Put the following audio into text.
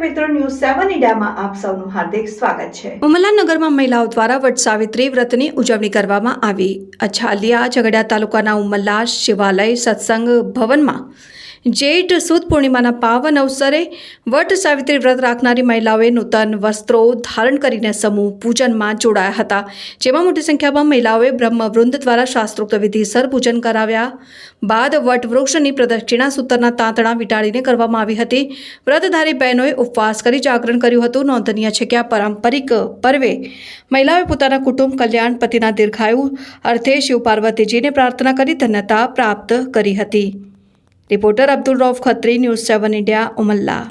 મિત્રો, ન્યૂઝ સેવન ઇન્ડિયામાં આપ સૌનું હાર્દિક સ્વાગત છે. ઉમલાનગરમાં મહિલાઓ દ્વારા વટ સાવિત્રી વ્રતની ઉજવણી કરવામાં આવી. અછાલિયા ઝઘડા તાલુકાના ઉમલ્લા શિવાલય સત્સંગ ભવનમાં જેઠ સુદ પૂર્ણિમાના પાવન અવસરે વટ સાવિત્રી વ્રત રાખનારી મહિલાઓએ નૂતન વસ્ત્રો ધારણ કરીને સમૂહ પૂજનમાં જોડાયા હતા. જેમાં મોટી સંખ્યામાં મહિલાઓએ બ્રહ્મવૃંદ દ્વારા શાસ્ત્રોક્ત વિધિસર પૂજન કરાવ્યા. બાદ વટ વૃક્ષની પ્રદક્ષિણા સૂતરના તાંતણા વિટાળીને કરવામાં આવી હતી. વ્રતધારી બહેનોએ ઉપવાસ કરી જાગરણ કર્યું હતું. નોંધનીય છે કે આ પારંપરિક પર્વે મહિલાઓએ પોતાના કુટુંબ કલ્યાણ પતિના દીર્ઘાયુ અર્થે શિવ પાર્વતીજીને પ્રાર્થના કરી ધન્યતા પ્રાપ્ત કરી હતી. Reporter Abdul Rauf Khatri news seven India Umalla